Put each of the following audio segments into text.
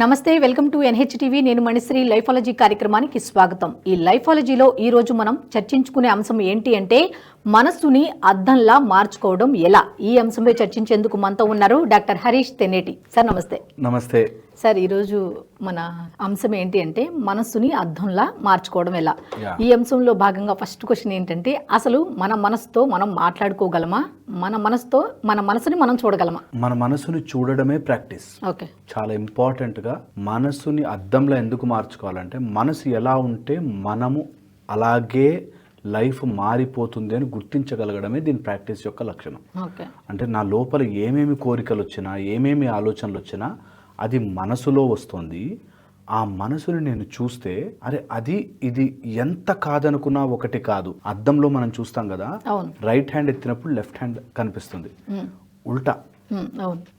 నమస్తే welcome to NHTV. నేను మణిశ్రీ. లైఫాలజీ కార్యక్రమానికి స్వాగతం. ఈ లైఫాలజీలో ఈ రోజు మనం చర్చించుకునే అంశం ఏంటి అంటే మనస్సుని అద్దంలా మార్చుకోవడం ఎలా? ఈ అంశంపై చర్చించేందుకు మనతో ఉన్నారు డాక్టర్ హరీష్ తెనేటి. సార్ నమస్తే. నమస్తే. సార్ ఈరోజు మన అంశం ఏంటి అంటే మనస్సుని అద్దంలా మార్చుకోవడం ఎలా. ఈ అంశంలో భాగంగా ఫస్ట్ క్వశ్చన్ ఏంటంటే అసలు మన మనసుతో మనం మాట్లాడుకోగలమా? మన మనసుతో మన మనసుని మనం చూడగలమా? మన మనసుని చూడడమే ప్రాక్టీస్. ఓకే. చాలా ఇంపార్టెంట్గా మనసుని అద్దంలో ఎందుకు మార్చుకోవాలంటే మనసు ఎలా ఉంటే మనము అలాగే లైఫ్ మారిపోతుంది అని గుర్తించగలగడమే దీని ప్రాక్టీస్ యొక్క లక్షణం. అంటే నా లోపల ఏమేమి కోరికలు వచ్చినా ఏమేమి ఆలోచనలు వచ్చినా అది మనసులో వస్తుంది. ఆ మనసుని నేను చూస్తే అరే అది ఇది ఎంత కాదనుకున్నా ఒకటి కాదు. అద్దంలో మనం చూస్తాం కదా రైట్ హ్యాండ్ ఎత్తినప్పుడు లెఫ్ట్ హ్యాండ్ కనిపిస్తుంది. ఉల్టా.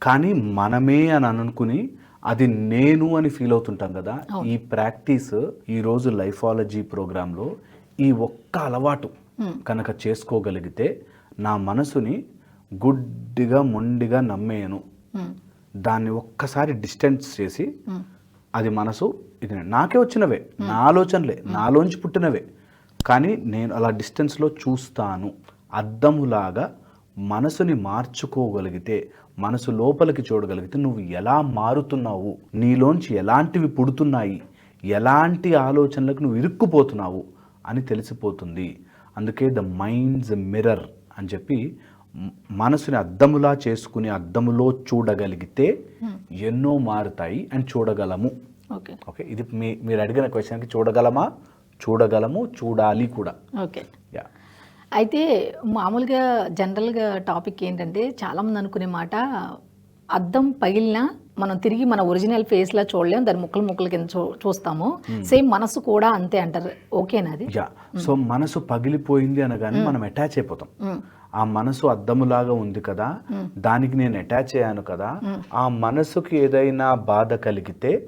కానీ మనమే అని అనుకుని అది నేను అని ఫీల్ అవుతుంటాం కదా ఈ ప్రాక్టీస్ ఈరోజు లైఫాలజీ ప్రోగ్రాంలో ఈ ఒక్క అలవాటు కనుక చేసుకోగలిగితే నా మనసుని గుడ్డిగా మొండిగా నమ్మేయను. దాన్ని ఒక్కసారి డిస్టెన్స్ చేసి అది మనసు ఇది నాకే వచ్చినవే నా ఆలోచనలే నాలోంచి పుట్టినవే. కానీ నేను అలా డిస్టెన్స్లో చూస్తాను. అద్దములాగా మనసుని మార్చుకోగలిగితే మనసు లోపలికి చూడగలిగితే నువ్వు ఎలా మారుతున్నావు? నీలోంచి ఎలాంటివి పుడుతున్నాయి? ఎలాంటి ఆలోచనలకు నువ్వు ఇరుక్కుపోతున్నావు? అని తెలిసిపోతుంది. అందుకే ద మైండ్స్ మిర్రర్ అని చెప్పి మనసుని అద్దములా చేసుకుని అద్దములో చూడగలిగితే ఎన్నో మారుతాయి అని చూడగలము. ఓకే ఓకే ఇది మీ మీరు అడిగిన క్వశ్చన్కి చూడగలమా? చూడగలము చూడాలి కూడా. ఓకే యా అయితే మామూలుగా జనరల్గా టాపిక్ ఏంటంటే చాలామంది అనుకునే మాట అద్దం పగిలినా మనం తిరిగి మన ఒరిజినల్ ఫేస్లా చూడలేం. దాని ముక్కలు ముక్కలు కింద చూ చూస్తాము. సేమ్ మనసు కూడా అంతే అంటారు. ఓకేనా అది? యా. సో మనసు పగిలిపోయింది అనగానే మనం అటాచ్ అయిపోతాం. ఆ మనసు అద్దములాగా ఉంది కదా దానికి నేను అటాచ్ అయ్యాను కదా ఆ మనసుకి ఏదైనా బాధ కలిగితే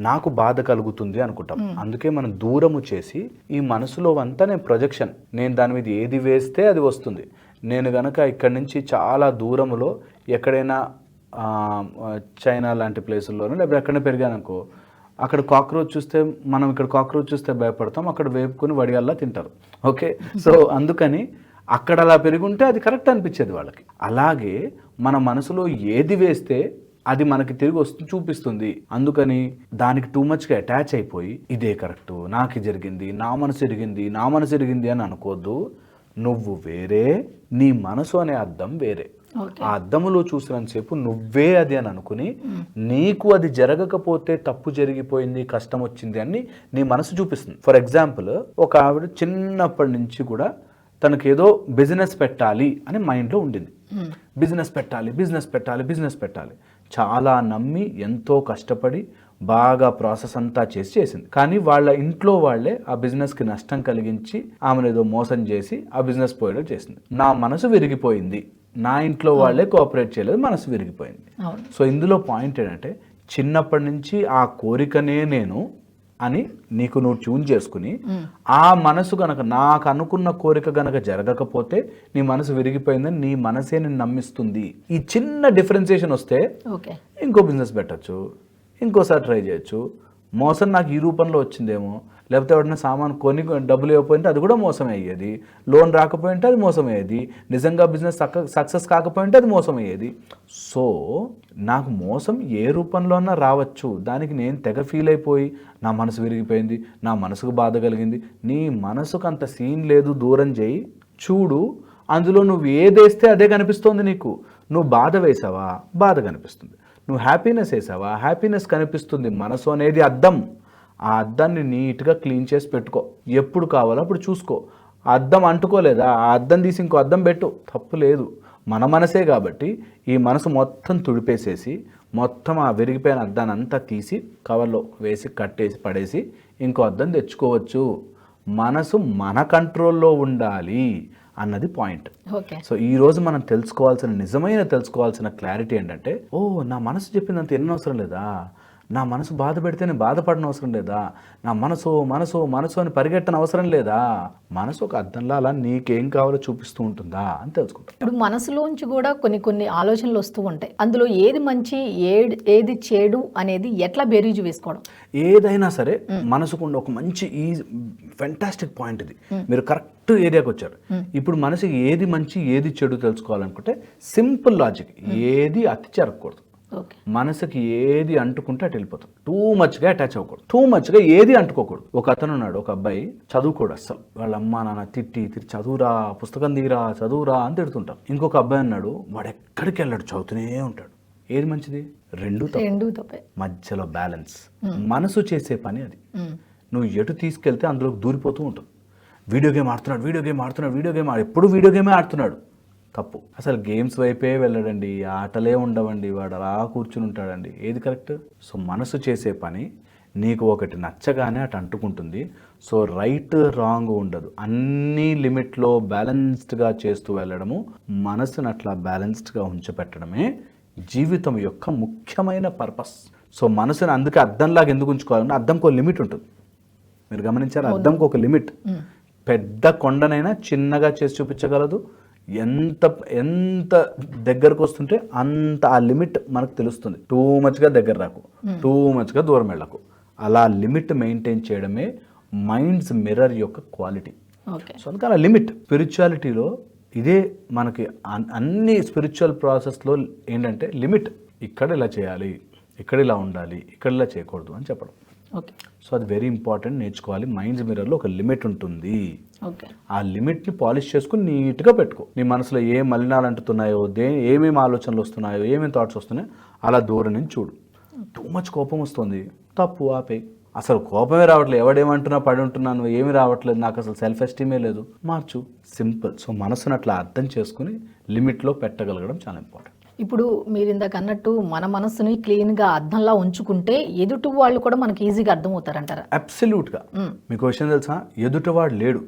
నాకు బాధ కలుగుతుంది అనుకుంటాం. అందుకే మనం దూరము చేసి ఈ మనసులో అంతా నేను ప్రొజెక్షన్ నేను దాని మీద ఏది వేస్తే అది వస్తుంది. నేను గనక ఇక్కడి నుంచి చాలా దూరములో ఎక్కడైనా చైనా లాంటి ప్లేసుల్లోనూ లేకపోతే ఎక్కడ పెరిగాననుకో అక్కడ కాక్రోచ్ చూస్తే మనం ఇక్కడ కాక్రోచ్ చూస్తే భయపడతాం అక్కడ వేపుకొని వడియాల్లా తింటారు. ఓకే? సో అందుకని అక్కడ అలా పెరుగుంటే అది కరెక్ట్ అనిపించేది వాళ్ళకి. అలాగే మన మనసులో ఏది వేస్తే అది మనకి తిరిగి వస్తు చూపిస్తుంది. అందుకని దానికి టూ మచ్గా అటాచ్ అయిపోయి ఇదే కరెక్ట్ నాకు జరిగింది నా మనసు ఎరిగింది నా మనసు ఎరిగింది అని అనుకోవద్దు నువ్వు వేరే నీ మనసు అనే అర్థం వేరే. ఆ అద్దములో చూసినంతసేపు నువ్వే అది అని అనుకుని నీకు అది జరగకపోతే తప్పు జరిగిపోయింది కష్టం వచ్చింది అని నీ మనసు చూపిస్తుంది. ఫర్ ఎగ్జాంపుల్ ఒక ఆవిడ చిన్నప్పటి నుంచి కూడా తనకు ఏదో బిజినెస్ పెట్టాలి అని మైండ్లో ఉండింది. బిజినెస్ పెట్టాలి బిజినెస్ పెట్టాలి బిజినెస్ పెట్టాలి. చాలా నమ్మి ఎంతో కష్టపడి బాగా ప్రాసెస్ అంతా చేసి చేసింది. కానీ వాళ్ళ ఇంట్లో వాళ్ళే ఆ బిజినెస్కి నష్టం కలిగించి ఆమెను ఏదో మోసం చేసి ఆ బిజినెస్ పోయేటట్టు చేసింది. నా మనసు విరిగిపోయింది. నా ఇంట్లో వాళ్ళే కోఆపరేట్ చేయలేదు మనసు విరిగిపోయింది. సో ఇందులో పాయింట్ ఏంటంటే చిన్నప్పటి నుంచి ఆ కోరికనే నేను అని నీకు నువ్వు ట్యూన్ చేసుకుని ఆ మనసు గనక నాకు అనుకున్న కోరిక గనక జరగకపోతే నీ మనసు విరిగిపోయిందని నీ మనసే నేను నమ్మిస్తుంది. ఈ చిన్న డిఫరెన్సియేషన్ వస్తే ఇంకో బిజినెస్ పెట్టచ్చు ఇంకోసారి ట్రై చేయొచ్చు. మోసం నాకు ఈ రూపంలో వచ్చిందేమో లేకపోతే ఎవరైనా సామాన్ కొని డబ్బులు ఇవ్వకపోయింటే అది కూడా మోసం అయ్యేది లోన్ రాకపోయింటే అది మోసం అయ్యేది నిజంగా బిజినెస్ సక్సెస్ కాకపోయింటే అది మోసం అయ్యేది సో నాకు మోసం ఏ రూపంలోనా రావచ్చు. దానికి నేను తెగ ఫీల్ అయిపోయి నా మనసు విరిగిపోయింది నా మనసుకు బాధ కలిగింది. నీ మనసుకు అంత సీన్ లేదు దూరం చేయి. చూడు అందులో నువ్వు ఏదేస్తే అదే కనిపిస్తోంది నీకు. నువ్వు బాధ వేసావా? బాధ కనిపిస్తుంది. నువ్వు హ్యాపీనెస్ వేసావా? హ్యాపీనెస్ కనిపిస్తుంది మనసు అనేది అర్థం ఆ అద్దాన్ని నీట్గా క్లీన్ చేసి పెట్టుకో. ఎప్పుడు కావాలో అప్పుడు చూసుకో. అద్దం అంటుకోలేదా? ఆ అద్దం తీసి ఇంకో అద్దం పెట్టు. తప్పు లేదు. మన మనసే కాబట్టి ఈ మనసు మొత్తం తుడిపేసేసి మొత్తం ఆ విరిగిపోయిన అద్దాన్ని అంతా తీసి కవర్లో వేసి కట్టేసి పడేసి ఇంకో అద్దం తెచ్చుకోవచ్చు. మనసు మన కంట్రోల్లో ఉండాలి అన్నది పాయింట్. ఓకే. సో ఈ రోజు మనం తెలుసుకోవాల్సిన నిజమైన తెలుసుకోవాల్సిన క్లారిటీ ఏంటంటే ఓ నా మనసు చెప్పిందంత ఎన్ని అవసరం లేదా? నా మనసు బాధ పెడితే నేను బాధపడన అవసరం లేదా? నా మనసు మనసు మనసు అని పరిగెట్టని అవసరం లేదా? మనసు ఒక అద్దంలా అలా నీకేం కావాలో చూపిస్తూ ఉంటుందా అని తెలుసుకుంటాం. ఇప్పుడు మనసులోంచి కూడా కొన్ని కొన్ని ఆలోచనలు వస్తూ ఉంటాయి. అందులో ఏది మంచి ఏది ఏది చెడు అనేది ఎట్లా బేరీజు వేసుకోవడం? ఏదైనా సరే మనసుకుండా ఒక మంచి ఈ ఫెంటాస్టిక్ పాయింట్ ఇది. మీరు కరెక్ట్ ఏరియాకి వచ్చారు. ఇప్పుడు మనసుకి ఏది మంచి ఏది చెడు తెలుసుకోవాలనుకుంటే సింపుల్ లాజిక్ ఏది అతి చెరగకూడదు. ఓకే మనసుకి ఏది అంటుకుంటే అటు వెళ్ళిపోతుంది టూ మచ్గా అటాచ్ అవ్వకూడదు. టూ మచ్గా ఏది అంటుకోకూడదు. ఒక అతను ఉన్నాడు ఒక అబ్బాయి చదువుకోడు అస్సలు. వాళ్ళ అమ్మ నాన్న తిట్టి తిట్టి చదువురా పుస్తకం దిగిరా చదువురా అని తిడుతుంటారు ఇంకొక అబ్బాయి అన్నాడు వాడు ఎక్కడికి వెళ్ళాడు? చదువుతూనే ఉంటాడు. ఏది మంచిది? రెండు. రెండు తప్పే. మధ్యలో బ్యాలెన్స్. మనసు చేసే పని అది. నువ్వు ఎటు తీసుకెళ్తే అందులోకి దూరిపోతూ ఉంటుంది వీడియో గేమ్ ఆడుతున్నాడు వీడియో గేమ్ ఆడుతున్నాడు వీడియో గేమ్ ఆడు. ఎప్పుడు వీడియో గేమే ఆడుతున్నాడు. తప్పు అసలు గేమ్స్ వైపే వెళ్ళడండి ఆటలే ఉండవండి వాడు అలా కూర్చుని ఉంటాడండి. ఏది కరెక్ట్? సో మనసు చేసే పని నీకు ఒకటి నచ్చగానే అటు అంటుకుంటుంది. సో రైట్ రాంగ్ ఉండదు. అన్ని లిమిట్లో బ్యాలెన్స్డ్గా చేస్తూ వెళ్ళడము మనసును అట్లా బ్యాలెన్స్డ్గా ఉంచపెట్టడమే జీవితం యొక్క ముఖ్యమైన పర్పస్. సో మనసుని అందుకే అద్దంలాగా ఎందుకు ఉంచుకోవాలంటే అద్దంకి ఒక లిమిట్ ఉంటుంది. మీరు గమనించారు? అద్దంకి ఒక లిమిట్. పెద్ద కొండనైనా చిన్నగా చేసి చూపించగలదు ఎంత ఎంత దగ్గరకు వస్తుంటే అంత ఆ లిమిట్ మనకు తెలుస్తుంది. టూ మచ్గా దగ్గర రాకు. టూ మచ్గా దూరం వెళ్ళకు. అలా లిమిట్ మెయింటైన్ చేయడమే మైండ్స్ మిర్రర్ యొక్క క్వాలిటీ. సో అందుకని లిమిట్ స్పిరిచువాలిటీలో ఇదే మనకి అన్- అన్ని స్పిరిచువల్ ప్రాసెస్లో ఏంటంటే లిమిట్ ఇక్కడ ఇలా చేయాలి ఇక్కడ ఇలా ఉండాలి ఇక్కడ ఇలా చేయకూడదు అని చెప్పడం. ఓకే. సో అది వెరీ ఇంపార్టెంట్ నేర్చుకోవాలి. మైండ్స్ మిర్రర్లో ఒక లిమిట్ ఉంటుంది. ఓకే. ఆ లిమిట్ని పాలిష్ చేసుకుని నీట్గా పెట్టుకో. నీ మనసులో ఏ మలినాలు అంటున్నాయో దే ఏమేమి ఆలోచనలు వస్తున్నాయో ఏమేమి థాట్స్ వస్తున్నాయో అలా దూరం నుంచి చూడు. టూ మచ్ కోపం వస్తుంది. తప్పు ఆపే అసలు కోపమే రావట్లేదు ఎవడేమంటున్నా పడి ఉంటున్నాను ఏమీ రావట్లేదు. నాకు అసలు సెల్ఫ్ ఎస్టీమే లేదు. మార్చు. సింపుల్ సో మనసును అట్లా అర్థం చేసుకుని లిమిట్లో పెట్టగలగడం చాలా ఇంపార్టెంట్ ఇప్పుడు మీరు ఇందాక అన్నట్టు మన మనసుని క్లీన్గా అద్దంలా ఉంచుకుంటే ఎదుటి వాళ్ళు కూడా మనకి ఈజీగా అర్థమవుతారంటారా? అబ్సల్యూట్గా మీకు విషయం తెలుసా? ఎదుటివాడు లేడు.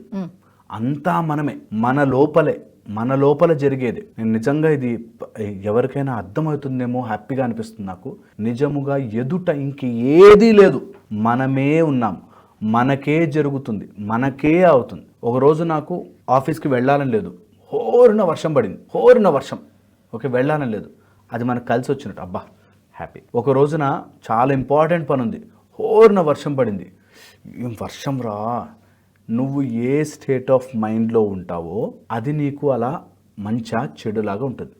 అంతా మనమే. మన లోపలే. మన లోపల జరిగేది. నేను నిజంగా ఇది ఎవరికైనా అర్థమవుతుందేమో హ్యాపీగా అనిపిస్తుంది నాకు. నిజముగా ఎదుట ఇంక ఏదీ లేదు. మనమే ఉన్నాం. మనకే జరుగుతుంది. మనకే అవుతుంది. ఒక రోజు నాకు ఆఫీస్కి వెళ్ళాలని లేదు. హోరున వర్షం పడింది. హోరున వర్షం. ఓకే వెళ్ళాలని లేదు. అది మనకు కలిసి వచ్చినట్టు. అబ్బా హ్యాపీ. ఒక రోజున చాలా ఇంపార్టెంట్ పని ఉంది హోర్న వర్షం పడింది. ఏం వర్షం రా? నువ్వు ఏ స్టేట్ ఆఫ్ మైండ్లో ఉంటావో అది నీకు అలా మంచా చెడులాగా ఉంటుంది.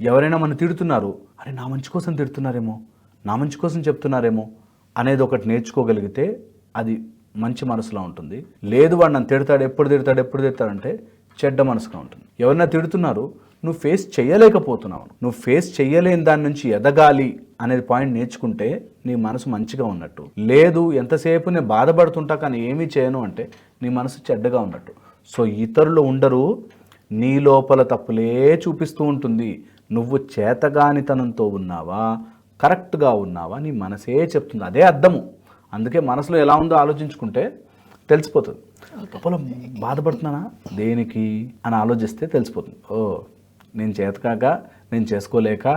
ఎవరైనా మనం తిడుతున్నారు అరే నా మంచి కోసం తిడుతున్నారేమో? నా మంచి కోసం చెప్తున్నారేమో? అనేది ఒకటి నేర్చుకోగలిగితే అది మంచి మనసులో ఉంటుంది. లేదు వాడు నన్ను తిడతాడు ఎప్పుడు తిడతాడు ఎప్పుడు తిడతాడంటే చెడ్డ మనసుగా ఉంటుంది. ఎవరైనా తిడుతున్నారు నువ్వు ఫేస్ చేయలేకపోతున్నావు. నువ్వు ఫేస్ చేయలేని దాని నుంచి ఎదగాలి అనేది పాయింట్ నేర్చుకుంటే నీ మనసు మంచిగా ఉన్నట్టు. లేదు ఎంతసేపు నేను బాధపడుతుంటా కానీ ఏమీ చేయను అంటే నీ మనసు చెడ్డగా ఉన్నట్టు. సో ఇతరులు ఉండరు నీ లోపల తప్పులే చూపిస్తూ ఉంటుంది. నువ్వు చేతగానితనంతో ఉన్నావా? కరెక్ట్గా ఉన్నావా? నీ మనసే చెప్తుంది. అదే అర్థము. అందుకే మనసులో ఎలా ఉందో ఆలోచించుకుంటే తెలిసిపోతుంది. లోపల బాధపడుతున్నానా? దేనికి? అని ఆలోచిస్తే తెలిసిపోతుంది. ఓ నేను చేతకాక నేను చేసుకోలేక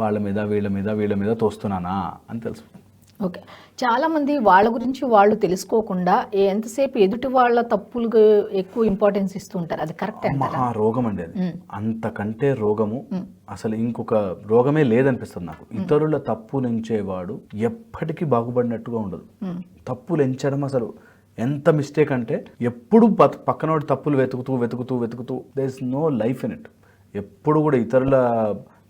వాళ్ళ మీద వీళ్ళ మీద వీళ్ళ మీద తోస్తున్నానా అని తెలిసిపోతుంది. ఓకే. చాలా మంది వాళ్ళ గురించి వాళ్ళు తెలుసుకోకుండా ఎంతసేపు ఎదుటి వాళ్ళ తప్పులకు ఎక్కువ ఇంపార్టెన్స్ ఇస్తూ ఉంటారు. అది కరెక్ట్ మహా రోగం అండి అది. అంతకంటే రోగము అసలు ఇంకొక రోగమే లేదనిపిస్తుంది నాకు. ఇతరుల తప్పు నెంచేవాడు ఎప్పటికీ బాగుపడినట్టుగా ఉండదు. తప్పులు ఎంచడం అసలు ఎంత మిస్టేక్ అంటే ఎప్పుడు ప- పక్కనోడి తప్పులు వెతుకుతూ వెతుకుతూ వెతుకుతూ there is no life in it ఎప్పుడు కూడా ఇతరుల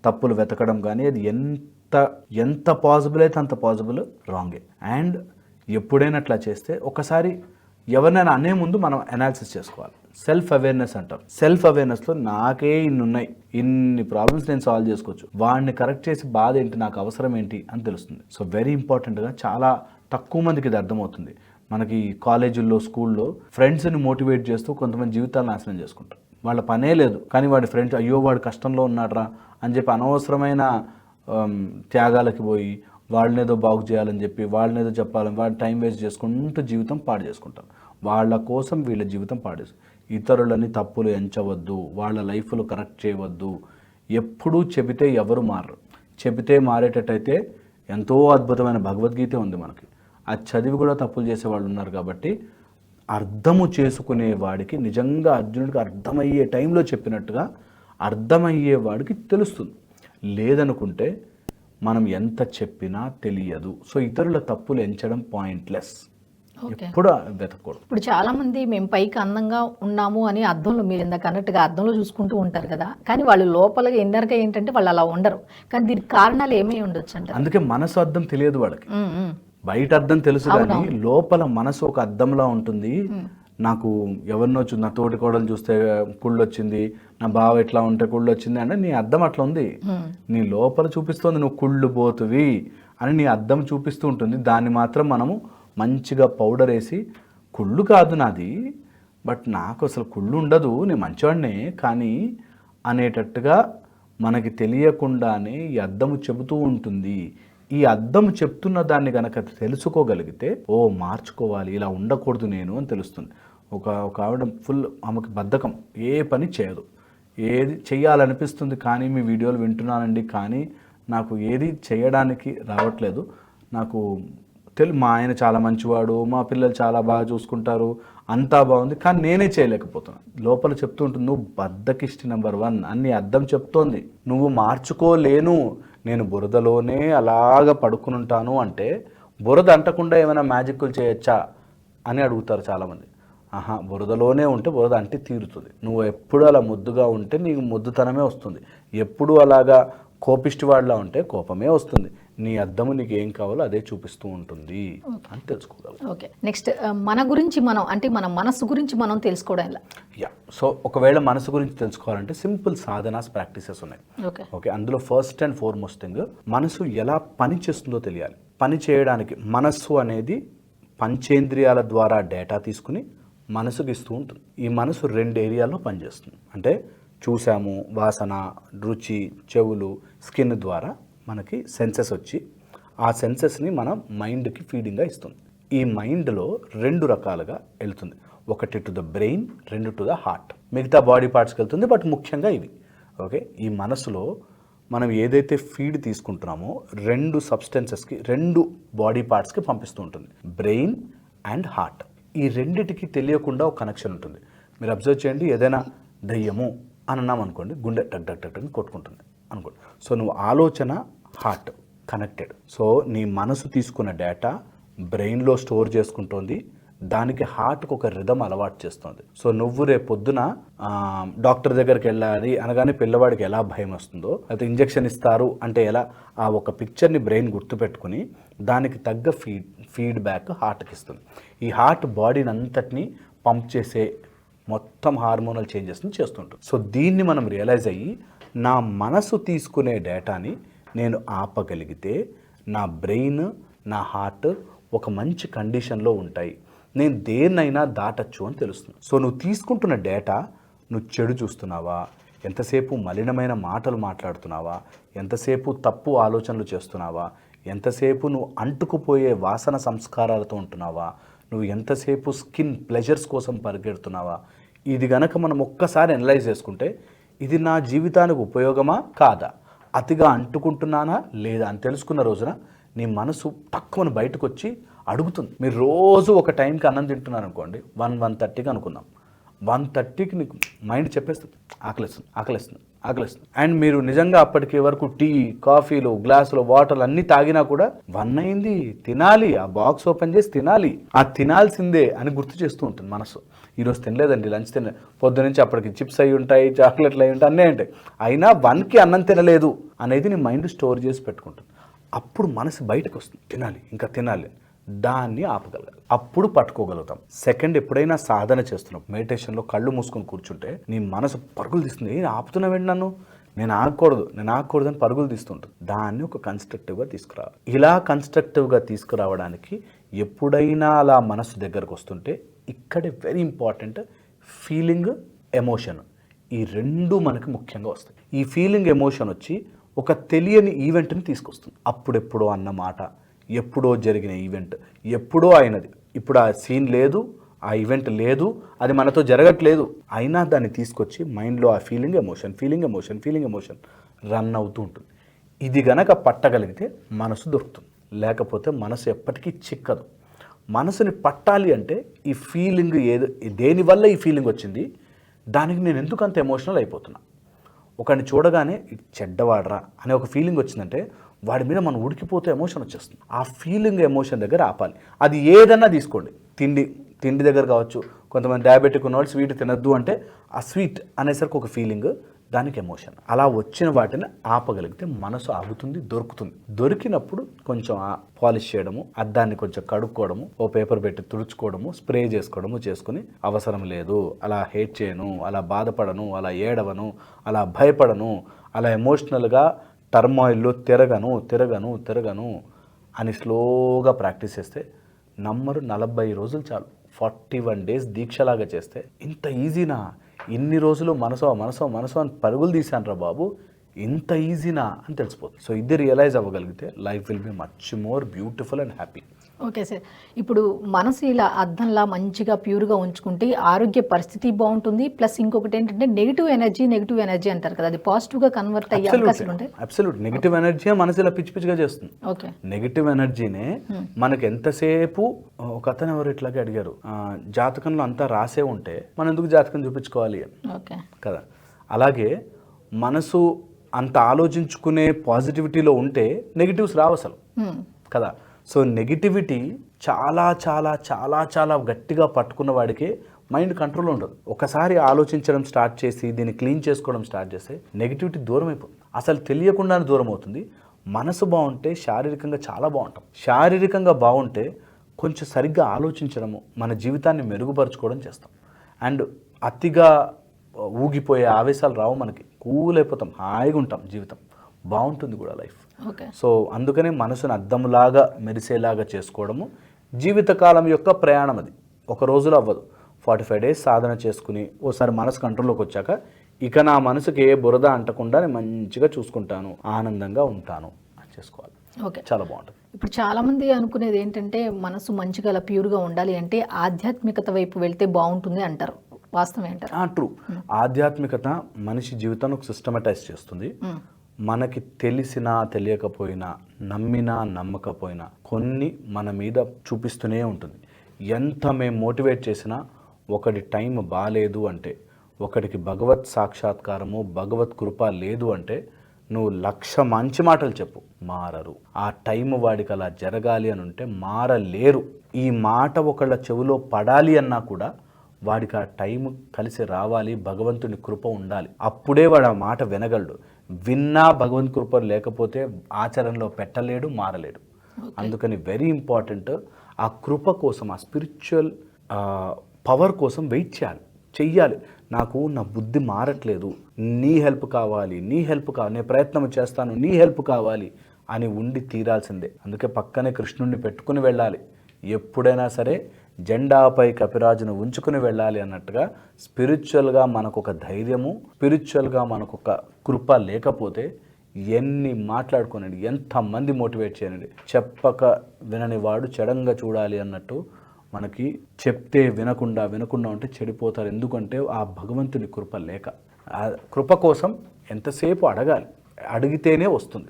తప్పులు వెతకడం కానీ అది ఎంత ఎంత పాసిబుల్ అయితే అంత పాసిబుల్ రాంగే అండ్ ఎప్పుడైనా అట్లా చేస్తే ఒకసారి ఎవరినైనా అనే ముందు మనం అనాలిసిస్ చేసుకోవాలి. సెల్ఫ్ అవేర్నెస్ అంటారు సెల్ఫ్ అవేర్నెస్లో నాకే ఇన్ని ఉన్నాయి. ఇన్ని ప్రాబ్లమ్స్ నేను సాల్వ్ చేసుకోవచ్చు. వాడిని కరెక్ట్ చేసి బాధ ఏంటి నాకు అవసరం ఏంటి అని తెలుస్తుంది. సో వెరీ ఇంపార్టెంట్గా చాలా తక్కువ మందికి ఇది అర్థమవుతుంది. మనకి కాలేజీల్లో స్కూల్లో ఫ్రెండ్స్ని మోటివేట్ చేస్తూ కొంతమంది జీవితాలు నాశనం చేసుకుంటారు. వాళ్ళ పనే లేదు. కానీ వాడి ఫ్రెండ్స్ అయ్యో వాడు కష్టంలో ఉన్నాడ్రా అని చెప్పి అనవసరమైన త్యాగాలకి పోయి వాళ్ళనేదో బాగు చేయాలని చెప్పి వాళ్ళనేదో చెప్పాలని వాడు టైం వేస్ట్ చేసుకుంటూ జీవితం పాడు చేసుకుంటారు. వాళ్ళ కోసం వీళ్ళ జీవితం పాడేసు ఇతరులని తప్పులు ఎంచవద్దు వాళ్ళ లైఫ్లు కరెక్ట్ చేయవద్దు. ఎప్పుడూ చెబితే ఎవరు మారరు. చెబితే మారేటట్టయితే ఎంతో అద్భుతమైన భగవద్గీత ఉంది మనకి. అది చదివి కూడా తప్పులు చేసే వాళ్ళు ఉన్నారు కాబట్టి అర్థము చేసుకునే వాడికి నిజంగా అర్జునుడికి అర్థమయ్యే టైంలో చెప్పినట్టుగా అర్థమయ్యే వాడికి తెలుస్తుంది. లేదనుకుంటే మనం ఎంత చెప్పినా తెలియదు. సో ఇతరుల తప్పులు ఎంచడం పాయింట్లెస్ ఎప్పుడు వెతకూడదు ఇప్పుడు చాలా మంది మేము పైకి అందంగా ఉన్నాము అని అద్దంలో మీరు ఇందాక అన్నట్టుగా అద్దంలో చూసుకుంటూ ఉంటారు కదా. కానీ వాళ్ళు లోపలగా ఇన్నర్గా ఏంటంటే వాళ్ళు అలా ఉండరు. కానీ దీనికి కారణాలు ఏమై ఉండొచ్చు అంటారు? అందుకే మనసు అర్థం తెలియదు వాళ్ళకి. బయట అర్థం తెలుసు కానీ లోపల మనసు ఒక అద్దంలా ఉంటుంది. నాకు ఎవరినో చూ నా తోటి కోడలు చూస్తే కుళ్ళు వచ్చింది నా బావ ఎట్లా ఉంటే కుళ్ళు వచ్చింది అంటే నీ అద్దం అట్లా ఉంది. నీ లోపల చూపిస్తుంది నువ్వు కుళ్ళు పోతువి అని నీ అద్దం చూపిస్తూ ఉంటుంది. దాన్ని మాత్రం మనము మంచిగా పౌడర్ వేసి కుళ్ళు కాదు నాది బట్ నాకు అసలు కుళ్ళు ఉండదు నేను మంచివాడినే కానీ అనేటట్టుగా మనకి తెలియకుండానే ఈ అద్దము చెబుతూ ఉంటుంది. ఈ అద్దం చెప్తున్న దాన్ని గనక తెలుసుకోగలిగితే ఓ మార్చుకోవాలి ఇలా ఉండకూడదు నేను అని తెలుస్తుంది. ఒక ఒక ఆవిడ ఫుల్ ఆమెకు బద్ధకం. ఏ పని చేయదు. ఏది చేయాలనిపిస్తుంది కానీ మీ వీడియోలు వింటున్నానండి కానీ నాకు ఏది చేయడానికి రావట్లేదు. నాకు తెలు మా ఆయన చాలా మంచివాడు మా పిల్లలు చాలా బాగా చూసుకుంటారు అంతా బాగుంది కానీ నేనే చేయలేకపోతున్నాను లోపల చెప్తూ ఉంటుంది నువ్వు బద్దకిష్టి నెంబర్ వన్ అన్ని అర్థం చెప్తోంది. నువ్వు మార్చుకోలేను. నేను బురదలోనే అలాగ పడుకుని ఉంటాను అంటే బురద అంటకుండా ఏమైనా మ్యాజిక్లు చేయొచ్చా అని అడుగుతారు చాలామంది. ఆహా బురదలోనే ఉంటే బురద అంటే తీరుతుంది. నువ్వు ఎప్పుడు అలా ముద్దుగా ఉంటే నీకు ముద్దుతనమే వస్తుంది. ఎప్పుడు అలాగా కోపిష్టివాడిలా ఉంటే కోపమే వస్తుంది. నీ అద్దము నీకు ఏం కావాలో అదే చూపిస్తూ ఉంటుంది అని తెలుసుకోగలం. ఓకే. నెక్స్ట్ మన గురించి మనం అంటే మన మనస్సు గురించి మనం తెలుసుకోవడం ఎలా? యా. సో ఒకవేళ మనసు గురించి తెలుసుకోవాలంటే సింపుల్ సాధనాస్ ప్రాక్టీసెస్ ఉన్నాయి. ఓకే. ఓకే. అందులో ఫస్ట్ అండ్ ఫార్మోస్ట్ థింగ్ మనసు ఎలా పని చేస్తుందో తెలియాలి. పని చేయడానికి మనస్సు అనేది పంచేంద్రియాల ద్వారా డేటా తీసుకుని మనసుకి ఇస్తూ ఉంటుంది. ఈ మనసు రెండు ఏరియాల్లో పనిచేస్తుంది. అంటే చూసాము వాసన రుచి చెవులు స్కిన్ ద్వారా మనకి సెన్సెస్ వచ్చి ఆ సెన్సెస్ని మన మైండ్కి ఫీడింగ్గా ఇస్తుంది. ఈ మైండ్లో రెండు రకాలుగా వెళ్తుంది ఒకటి టు ద బ్రెయిన్ రెండు టు ద హార్ట్. మిగతా బాడీ పార్ట్స్కి వెళ్తుంది బట్ ముఖ్యంగా ఇవి. ఓకే? ఈ మనసులో మనం ఏదైతే ఫీడ్ తీసుకుంటున్నామో రెండు సబ్స్టెన్సెస్కి రెండు బాడీ పార్ట్స్కి పంపిస్తూ ఉంటుంది. Brain and heart. ఈ రెండిటికి తెలియకుండా ఒక కనెక్షన్ ఉంటుంది. మీరు అబ్జర్వ్ చేయండి ఏదైనా దయ్యము అని అన్నాం అనుకోండి గుండె టక్ టక్ టక్ అని కొట్టుకుంటుంది. అనుకో సో నువ్వు ఆలోచన హార్ట్ కనెక్టెడ్ సో నీ మనసు తీసుకున్న డేటా బ్రెయిన్లో స్టోర్ చేసుకుంటోంది. దానికి హార్ట్కి ఒక రిధం అలవాటు చేస్తుంది. సో నువ్వు రేపు పొద్దున డాక్టర్ దగ్గరికి వెళ్ళాలి అనగానే పిల్లవాడికి ఎలా భయం వస్తుందో అయితే ఇంజెక్షన్ ఇస్తారు అంటే ఎలా ఆ ఒక పిక్చర్ని బ్రెయిన్ గుర్తుపెట్టుకుని దానికి తగ్గ ఫీడ్ ఫీడ్బ్యాక్ హార్ట్కి ఇస్తుంది. ఈ హార్ట్ బాడీని అంతటినీ పంప్ చేసే మొత్తం హార్మోనల్ చేంజెస్ని చేస్తుంటుంది. సో దీన్ని మనం రియలైజ్ అయ్యి నా మనసు తీసుకునే డేటాని నేను ఆపగలిగితే నా బ్రెయిన్ నా హార్ట్ ఒక మంచి కండిషన్లో ఉంటాయి. నేను దేన్నైనా దాటచ్చు అని తెలుస్తుంది. సో నువ్వు తీసుకుంటున్న డేటా నువ్వు చెడు చూస్తున్నావా? ఎంతసేపు మలినమైన మాటలు మాట్లాడుతున్నావా? ఎంతసేపు తప్పు ఆలోచనలు చేస్తున్నావా? ఎంతసేపు నువ్వు అంటుకుపోయే వాసన సంస్కారాలతో ఉంటున్నావా? నువ్వు ఎంతసేపు స్కిన్ ప్లెజర్స్ కోసం పరిగెడుతున్నావా? ఇది గనక మనం ఒక్కసారి అనలైజ్ చేసుకుంటే ఇది నా జీవితానికి ఉపయోగమా? కాదా. అతిగా అంటుకుంటున్నానా? లేదా అని తెలుసుకున్న రోజున నీ మనసు తక్కువను బయటకు వచ్చి అడుగుతుంది. మీరు రోజు ఒక టైంకి అన్నం తింటున్నారు అనుకోండి వన్ వన్ థర్టీకి అనుకుందాం. వన్ థర్టీకి నీకు మైండ్ చెప్పేస్తుంది. ఆకలిస్తుంది ఆకలిస్తుంది ఆకలిస్తుంది. అండ్ మీరు నిజంగా అప్పటికి వరకు టీ కాఫీలు గ్లాసులు వాటర్లు అన్నీ తాగినా కూడా వన్ అయింది తినాలి ఆ బాక్స్ ఓపెన్ చేసి తినాలి. ఆ తినాల్సిందే అని గుర్తు చేస్తూ ఉంటుంది మనసు. ఈరోజు తినలేదండి లంచ్ తిన పొద్దు నుంచి అప్పటికి చిప్స్ అయి ఉంటాయి చాక్లెట్లు అయి ఉంటాయి అన్నీ ఉంటాయి. అయినా వన్కి అన్నం తినలేదు అనేది నీ మైండ్ స్టోర్ చేసి పెట్టుకుంటుంది. అప్పుడు మనసు బయటకు వస్తుంది. తినాలి ఇంకా తినాలి. దాన్ని ఆపగలగాలి. అప్పుడు పట్టుకోగలుగుతాం. సెకండ్ ఎప్పుడైనా సాధన చేస్తున్నాం. మెడిటేషన్లో కళ్ళు మూసుకొని కూర్చుంటే నీ మనసు పరుగులు తీస్తుంది. ఆపుతున్నావేంటి నన్ను? నేను ఆగకూడదు నేను ఆగకూడదు అని పరుగులు తీస్తుంటుంది. దాన్ని ఒక కన్స్ట్రక్టివ్గా తీసుకురావాలి. ఇలా కన్స్ట్రక్టివ్గా తీసుకురావడానికి ఎప్పుడైనా అలా మనసు దగ్గరకు వస్తుంటే ఇక్కడే వెరీ ఇంపార్టెంట్ ఫీలింగ్ ఎమోషన్ ఈ రెండు మనకి ముఖ్యంగా వస్తాయి. ఈ ఫీలింగ్ ఎమోషన్ వచ్చి ఒక తెలియని ఈవెంట్ని తీసుకొస్తుంది. అప్పుడెప్పుడో అన్న మాట ఎప్పుడో జరిగిన ఈవెంట్ ఎప్పుడో అయినది. ఇప్పుడు ఆ సీన్ లేదు ఆ ఈవెంట్ లేదు అది మనతో జరగట్లేదు. అయినా దాన్ని తీసుకొచ్చి మైండ్లో ఆ feeling emotion feeling emotion feeling emotion run అవుతూ ఉంటుంది. ఇది గనక పట్టగలిగితే మనసు దొరుకుతుంది. లేకపోతే మనసు ఎప్పటికీ చిక్కదు. మనసుని పట్టాలి అంటే ఈ ఫీలింగ్ ఏదో దేనివల్ల ఈ ఫీలింగ్ వచ్చింది? దానికి నేను ఎందుకు అంత ఎమోషనల్ అయిపోతున్నా? ఒకడిని చూడగానే చెడ్డవాడరా అనే ఒక ఫీలింగ్ వచ్చిందంటే వాడి మీద మనం ఉడికిపోతే ఎమోషన్ వచ్చేస్తుంది. ఆ ఫీలింగ్ ఎమోషన్ దగ్గర ఆపాలి. అది ఏదన్నా తీసుకోండి. తిండి తిండి దగ్గర కావచ్చు కొంతమంది డయాబెటిక్ ఉన్న వాళ్ళు స్వీట్ తినద్దు అంటే ఆ స్వీట్ అనేసరికి ఒక ఫీలింగ్ దానికి ఎమోషన్. అలా వచ్చిన వాటిని ఆపగలిగితే మనసు ఆగుతుంది దొరుకుతుంది. దొరికినప్పుడు కొంచెం పాలిష్ చేయడము అద్దాన్ని కొంచెం కడుక్కోవడము ఓ పేపర్ పెట్టి తుడుచుకోవడము స్ప్రే చేసుకోవడము చేసుకుని అవసరం లేదు. అలా హేట్ చేయను అలా బాధపడను అలా ఏడవను అలా భయపడను అలా ఎమోషనల్గా టర్మాయిల్లో తిరగను తిరగను తిరగను అని స్లోగా ప్రాక్టీస్ చేస్తే నంబరు నలభై రోజులు చాలు. ఫార్టీ వన్ డేస్ దీక్షలాగా చేస్తే ఇంత ఈజీనా ఇన్ని రోజులు మనసో మనసో మనసో అని పరుగులు తీశాను బాబు. ఇంత ఈజీనా అని తెలిసిపోతుంది. సో ఇది realise అవ్వగలిగితే life will be much more beautiful and happy okay sir. ఇప్పుడు మనసు ఇలా అద్దంలా మంచిగా ప్యూర్గా ఉంచుకుంటే ఆరోగ్య పరిస్థితి బాగుంటుంది. ప్లస్ ఇంకొకటి ఏంటంటే నెగిటివ్ ఎనర్జీ నెగిటివ్ ఎనర్జీ అంటారు కదా అది పాజిటివ్గా కన్వర్ట్ అయ్యే అవకాశాలు ఉంటాయి. అబ్సల్యూట్ నెగిటివ్ ఎనర్జీ మనసు ఇలా పిచ్చి పిచ్చిగా చేస్తుంది. ఓకే. నెగిటివ్ ఎనర్జీనే మనకి ఎంతసేపు ఒక అతను ఎవరు ఇట్లాగే అడిగారు జాతకంలో అంతా రాసే ఉంటే మనం ఎందుకు జాతకం చూపించుకోవాలి అని. ఓకే. కదా. అలాగే మనసు అంత ఆలోచించుకునే పాజిటివిటీలో ఉంటే నెగిటివ్స్ రావు అసలు. Hmm. కదా. సో నెగిటివిటీ చాలా చాలా చాలా చాలా గట్టిగా పట్టుకున్న వాడికి మైండ్ కంట్రోల్ ఉండదు. ఒకసారి ఆలోచించడం స్టార్ట్ చేసి దీన్ని క్లీన్ చేసుకోవడం స్టార్ట్ చేస్తే నెగిటివిటీ దూరం అయిపోతుంది అసలు తెలియకుండానే దూరం అవుతుంది. మనసు బాగుంటే శారీరకంగా చాలా బాగుంటాం. శారీరకంగా బాగుంటే కొంచెం సరిగ్గా ఆలోచించడము మన జీవితాన్ని మెరుగుపరచుకోవడం చేస్తాం. అండ్ అతిగా ఊగిపోయే ఆవేశాలు రావు మనకి. కూల్ అయిపోతాం హాయిగా ఉంటాం జీవితం. బాగుంటుంది కూడా లైఫ్. సో అందుకనే మనసును అద్దంలాగా మెరిసేలాగా చేసుకోవడము జీవితకాలం యొక్క ప్రయాణం అది. ఒక రోజులో అవ్వదు. ఫార్టీ ఫైవ్ డేస్ సాధన చేసుకుని ఓసారి మనసు కంట్రోల్లోకి వచ్చాక ఇక నా మనసుకి ఏ బురద అంటకుండా నేను మంచిగా చూసుకుంటాను ఆనందంగా ఉంటాను. అని చేసుకోవాలి. ఓకే చాలా బాగుంటుంది. ఇప్పుడు చాలా మంది అనుకునేది ఏంటంటే మనసు మంచిగా అలా ప్యూర్గా ఉండాలి అంటే ఆధ్యాత్మికత వైపు వెళ్తే బాగుంటుంది అంటారు. వాస్తవం ఏంటారు ట్రూ ఆధ్యాత్మికత మనిషి జీవితాన్ని ఒక సిస్టమటైజ్ చేస్తుంది. మనకి తెలిసినా తెలియకపోయినా నమ్మినా నమ్మకపోయినా కొన్ని మన మీద చూపిస్తూనే ఉంటుంది. ఎంత మేము మోటివేట్ చేసినా ఒకటి టైం బాగాలేదు అంటే ఒకడికి భగవత్ సాక్షాత్కారము భగవత్ కృప లేదు అంటే నువ్వు లక్ష మంచి మాటలు చెప్పు మారరు. ఆ టైం వాడికి అలా జరగాలి అని ఉంటే మారలేరు. ఈ మాట ఒకళ్ళ చెవిలో పడాలి అన్నా కూడా వాడికి ఆ టైం కలిసి రావాలి భగవంతుని కృప ఉండాలి. అప్పుడే వాడు ఆ మాట వినగలడు. విన్నా భగవంతు కృప లేకపోతే ఆచరణలో పెట్టలేడు మారలేడు. అందుకని వెరీ ఇంపార్టెంట్ ఆ కృప కోసం ఆ స్పిరిచువల్ పవర్ కోసం వెయిట్ చేయాలి. చెయ్యాలి. నాకు నా బుద్ధి మారట్లేదు. నీ హెల్ప్ కావాలి నీ హెల్ప్ కావాలి నేను ప్రయత్నం చేస్తాను నీ హెల్ప్ కావాలి అని ఉండి తీరాల్సిందే. అందుకే పక్కనే కృష్ణుడిని పెట్టుకుని వెళ్ళాలి. ఎప్పుడైనా సరే జెండాపై కపిరాజును ఉంచుకుని వెళ్ళాలి అన్నట్టుగా స్పిరిచువల్గా మనకు ఒక ధైర్యము స్పిరిచువల్గా మనకు ఒక కృప లేకపోతే ఎన్ని మాట్లాడుకోనండి ఎంతమంది మోటివేట్ చేయనండి చెప్పక వినని వాడు చెడంగా చూడాలి అన్నట్టు మనకి చెప్తే వినకుండా వినకుండా ఉంటే చెడిపోతారు. ఎందుకంటే ఆ భగవంతుని కృప లేక. ఆ కృప కోసం ఎంతసేపు అడగాలి. అడిగితేనే వస్తుంది.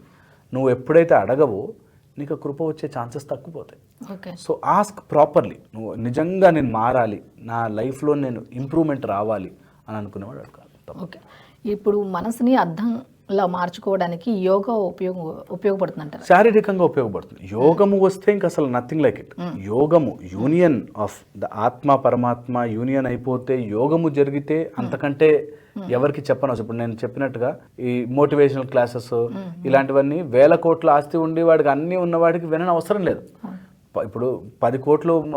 నువ్వు ఎప్పుడైతే అడగవో నీకు కృప వచ్చే chances okay. So ask properly నువ్వు నిజంగా నేను మారాలి నా లైఫ్లో నేను ఇంప్రూవ్మెంట్ రావాలి అని అనుకునేవాడు అడగాలి ఓకే. ఇప్పుడు మనసుని అర్థంలా మార్చుకోవడానికి యోగా ఉపయోగం ఉపయోగపడుతుంది శారీరకంగా ఉపయోగపడుతుంది. యోగము వస్తే ఇంకా అసలు నథింగ్ లైక్ ఇట్ యోగము యూనియన్ ఆఫ్ ద ఆత్మ పరమాత్మ యూనియన్ అయిపోతే యోగము జరిగితే అంతకంటే ఎవరికి చెప్పను. అసలు ఇప్పుడు నేను చెప్పినట్టుగా ఈ మోటివేషనల్ క్లాసెస్ ఇలాంటివన్నీ వేల కోట్ల ఆస్తి ఉండి వాడికి అన్నీ ఉన్నవాడికి వినని అవసరం లేదు. ప- ఇప్పుడు పది కోట్లు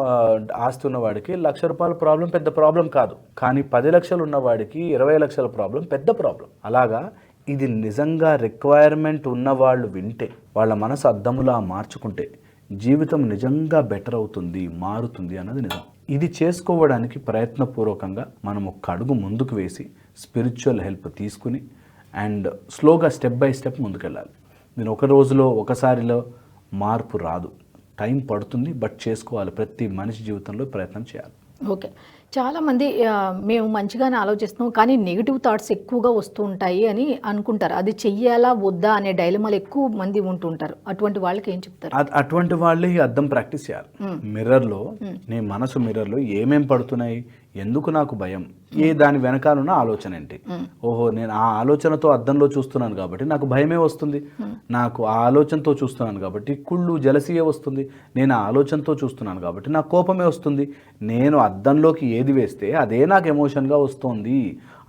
ఆస్తి ఉన్నవాడికి లక్ష రూపాయల ప్రాబ్లం పెద్ద ప్రాబ్లం కాదు. కానీ పది లక్షలు ఉన్నవాడికి ఇరవై లక్షల ప్రాబ్లం పెద్ద ప్రాబ్లం. అలాగా ఇది నిజంగా రిక్వైర్మెంట్ ఉన్నవాళ్ళు వింటే వాళ్ళ మనసు అద్దములా మార్చుకుంటే జీవితం నిజంగా బెటర్ అవుతుంది మారుతుంది అన్నది నిజం. ఇది చేసుకోవడానికి ప్రయత్నపూర్వకంగా మనం ఒక్క అడుగు ముందుకు వేసి స్పిరిచువల్ హెల్ప్ తీసుకుని అండ్ స్లోగా స్టెప్ బై స్టెప్ ముందుకెళ్ళాలి. నేను ఒక రోజులో ఒకసారిలో మార్పు రాదు. టైం పడుతుంది బట్ చేసుకోవాలి. ప్రతి మనిషి జీవితంలో ప్రయత్నం చేయాలి. ఓకే. చాలామంది మేము మంచిగానే ఆలోచిస్తున్నాం కానీ నెగిటివ్ థాట్స్ ఎక్కువగా వస్తూ ఉంటాయి అని అనుకుంటారు. అది చెయ్యాలా వద్దా అనే డైలమాలు ఎక్కువ మంది ఉంటుంటారు. అటువంటి వాళ్ళకి ఏం చెప్తారు? అటువంటి వాళ్ళే అద్దం ప్రాక్టీస్ చేయాలి. మిర్రర్లో నీ మనసు మిర్రర్లో ఏమేం పడుతున్నాయి ఎందుకు నాకు భయం? ఏ దాని వెనకాల ఉన్న ఆలోచన ఏంటి? ఓహో నేను ఆ ఆలోచనతో అద్దంలో చూస్తున్నాను కాబట్టి నాకు భయమే వస్తుంది. నాకు ఆ ఆలోచనతో చూస్తున్నాను కాబట్టి కుళ్ళు జలసియే వస్తుంది. నేను ఆ ఆలోచనతో చూస్తున్నాను కాబట్టి నాకు కోపమే వస్తుంది. నేను అద్దంలోకి ఏది వేస్తే అదే నాకు ఎమోషన్గా వస్తుంది.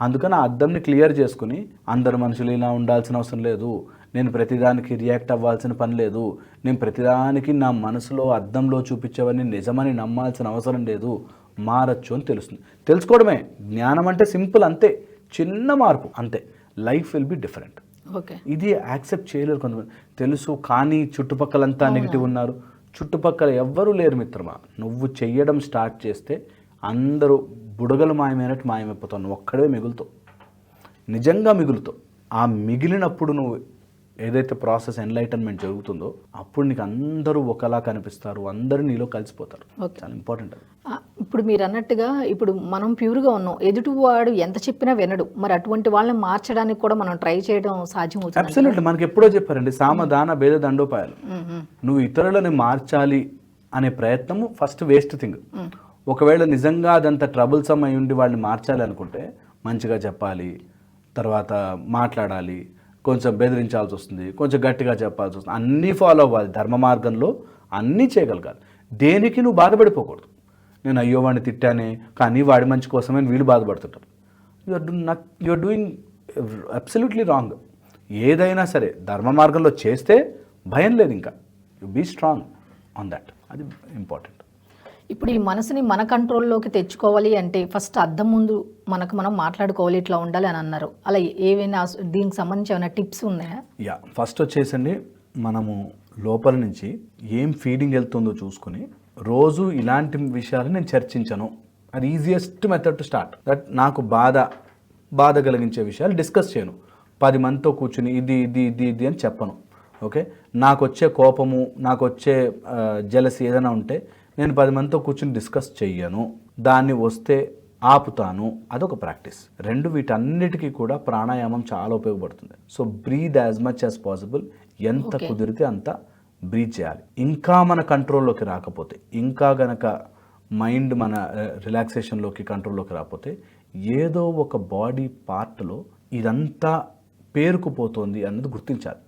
అందుకని ఆ అద్దంని క్లియర్ చేసుకుని అందరు మనుషులు ఇలా ఉండాల్సిన అవసరం లేదు. నేను ప్రతిదానికి రియాక్ట్ అవ్వాల్సిన పని లేదు. నేను ప్రతిదానికి నా మనసులో అద్దంలో చూపించేవన్నీ నిజమని నమ్మాల్సిన అవసరం లేదు. మారచ్చు అని తెలుస్తుంది. తెలుసుకోవడమే. జ్ఞానం అంటే సింపుల్ అంతే. చిన్న మార్పు అంతే. Life will be different. Okay. ఇది యాక్సెప్ట్ చేయలేరు కొంతమంది. తెలుసు కానీ చుట్టుపక్కలంతా నెగిటివ్ ఉన్నారు. చుట్టుపక్కల ఎవ్వరూ లేరు మిత్రమా. నువ్వు చెయ్యడం స్టార్ట్ చేస్తే అందరూ బుడగలు మాయమైనట్టు మాయమైపోతావు. నువ్వు ఒక్కడే మిగులుతావు. నిజంగా మిగులుతావు. ఆ మిగిలినప్పుడు నువ్వు ఏదైతే ప్రాసెస్ ఎన్లైటన్మెంట్ జరుగుతుందో అప్పుడు నీకు అందరూ ఒకలా కనిపిస్తారు అందరూ నీలో కలిసిపోతారు. చాలా ఇంపార్టెంట్ అది. ఇప్పుడు మీరు అన్నట్టుగా ఇప్పుడు మనం ప్యూర్గా ఉన్నాం. ఎదుటివాడు ఎంత చెప్పినా వినడు. మరి అటువంటి వాళ్ళని మార్చడానికి కూడా మనం ట్రై చేయడం సాధ్యం అవుతుంది అబ్సల్యూట్లీ మనకి ఎప్పుడో చెప్పారండి సామదాన భేద దండోపాయాలు. నువ్వు ఇతరులని మార్చాలి అనే ప్రయత్నము ఫస్ట్ వేస్ట్ థింగ్. ఒకవేళ నిజంగా అదంత ట్రబుల్సమ్ అయి ఉండి వాళ్ళని మార్చాలి అనుకుంటే మంచిగా చెప్పాలి తర్వాత మాట్లాడాలి కొంచెం బెదిరించాల్సి వస్తుంది కొంచెం గట్టిగా చెప్పాల్సి వస్తుంది. అన్నీ ఫాలో అవ్వాలి. ధర్మ మార్గంలో అన్నీ చేయగలగాలి. దేనికి నువ్వు బాధపడిపోకూడదు. నేను అయ్యో వాడిని తిట్టానే కానీ వాడి మంచి కోసమే వీళ్ళు బాధపడుతుంటారు. You're do not you're doing absolutely wrong ఏదైనా సరే ధర్మ మార్గంలో చేస్తే భయం లేదు ఇంకా. You be strong on that అది ఇంపార్టెంట్ ఇప్పుడు ఈ మనసుని మన కంట్రోల్లోకి తెచ్చుకోవాలి అంటే ఫస్ట్ అద్దం ముందు మనకు మనం మాట్లాడుకోవాలి ఇట్లా ఉండాలి అని అన్నారు. అలా ఏవైనా దీనికి సంబంధించి ఏమైనా టిప్స్ ఉన్నాయా? యా ఫస్ట్ వచ్చేసండి మనము లోపల నుంచి ఏం ఫీడింగ్ వెళ్తుందో చూసుకుని రోజు ఇలాంటి విషయాలు నేను చర్చించను. అది easiest method to start that నాకు బాధ బాధ కలిగించే విషయాలు డిస్కస్ చేయను. పది మందితో కూర్చుని ఇది ఇది ఇది ఇది అని చెప్పను. ఓకే? నాకు వచ్చే కోపము నాకు వచ్చే జలసి ఏదైనా ఉంటే నేను పది మందితో కూర్చుని డిస్కస్ చెయ్యను దాన్ని వస్తే ఆపుతాను అదొక ప్రాక్టీస్. రెండు వీటన్నిటికీ కూడా ప్రాణాయామం చాలా ఉపయోగపడుతుంది. So breathe as much as possible ఎంత. కుదిరితే అంత బ్రీత్ చేయాలి. ఇంకా మన కంట్రోల్లోకి రాకపోతే ఇంకా గనక మైండ్ మన రిలాక్సేషన్లోకి కంట్రోల్లోకి రాకపోతే ఏదో ఒక బాడీ పార్ట్లో ఇదంతా పేరుకుపోతోంది అన్నది గుర్తించాలి.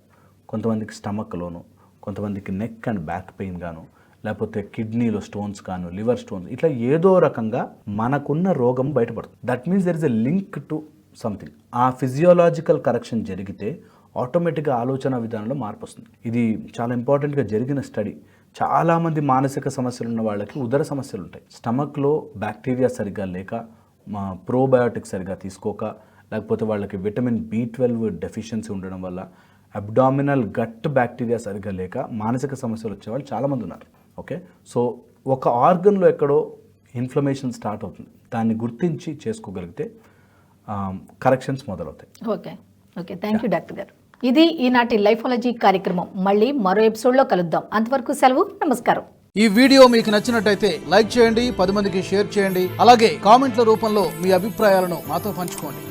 కొంతమందికి స్టమక్లోను కొంతమందికి నెక్ అండ్ బ్యాక్ పెయిన్ గాను లేకపోతే కిడ్నీలో స్టోన్స్ కాను లివర్ స్టోన్స్ ఇట్లా ఏదో రకంగా మనకున్న రోగం బయటపడుతుంది. That means there is a link to something ఆ ఫిజియోలాజికల్ కరెక్షన్ జరిగితే ఆటోమేటిక్గా ఆలోచన విధానంలో మార్పు వస్తుంది. ఇది చాలా ఇంపార్టెంట్గా జరిగిన స్టడీ చాలామంది మానసిక సమస్యలు ఉన్న వాళ్ళకి ఉదర సమస్యలు ఉంటాయి. స్టమక్లో బ్యాక్టీరియా సరిగ్గా లేక మా ప్రోబయోటిక్ సరిగ్గా తీసుకోక లేకపోతే వాళ్ళకి విటమిన్ బి ట్వెల్వ్ డెఫిషియన్సీ ఉండడం వల్ల అబ్డామినల్ గట్ బ్యాక్టీరియా సరిగ్గా లేక మానసిక సమస్యలు వచ్చేవాళ్ళు చాలామంది ఉన్నారు. ఓకే? సో ఒక ఆర్గన్లో ఎక్కడో ఇన్ఫ్లమేషన్ స్టార్ట్ అవుతుంది. దాన్ని గుర్తించి చేసుకోగలిగితే కరెక్షన్స్ మొదలవుతాయి. Okay. Okay. Thank you doctor గారు. ఇది ఈనాటి లైఫాలజీ కార్యక్రమం. మళ్ళీ మరో ఎపిసోడ్లో కలుద్దాం. అంతవరకు సెలవు నమస్కారం. ఈ వీడియో మీకు నచ్చినట్టయితే లైక్ చేయండి పది మందికి షేర్ చేయండి. అలాగే కామెంట్ల రూపంలో మీ అభిప్రాయాలను మాతో పంచుకోండి.